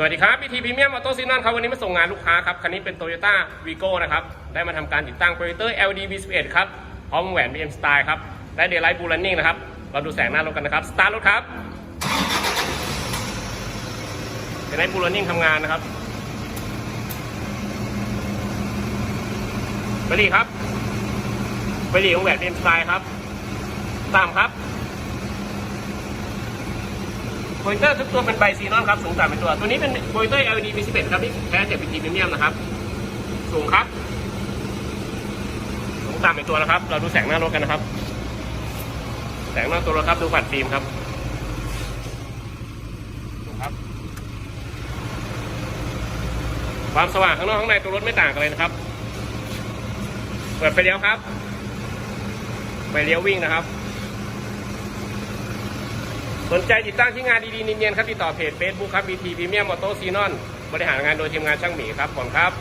สวัสดีครับ BT Premium Auto s i g n a l ครับวันนี้มาส่งงานลูกค้าครับ คันนี้เป็น Toyota Vigo นะครับ ได้มาทำการติดตั้ง Projector LED V11 ครับ พร้อมแหวน BM Style ครับได้ Daylight Blue Running นะครับ เราดูแสงหน้ารถกันนะครับ สตาร์ทรถครับ Daylight Blue Running ทำงานนะครับไปดีครับไปดีของแหวน BM Style ครับตามครับ โปรเจคเตอร์ทุกตัวเป็นใบซีนอนครับสูงต่ำเป็นตัว ตัวนี้เป็นโปรเจคเตอร์ LED V11 ครับที่แท้จาก BT Premium นะครับ สูงครับ สูงต่ำเป็นตัวนะครับ เราดูแสงหน้ารถกันนะครับ แสงหน้าตัวรถครับ ดูผ่านฟิล์มครับดูครับ ความสว่างข้างนอกข้างในตัวรถไม่ต่างกันเลยนะครับ เปิดไฟเลี้ยวครับ ไฟเลี้ยววิ่งนะครับ สนใจติดตั้งที่งานดีๆเนียนๆครับติดต่อเพจ Facebook ครับ BT Premium Auto Xenon บริหารงานโดยทีมงานช่างหมีครับผมครับ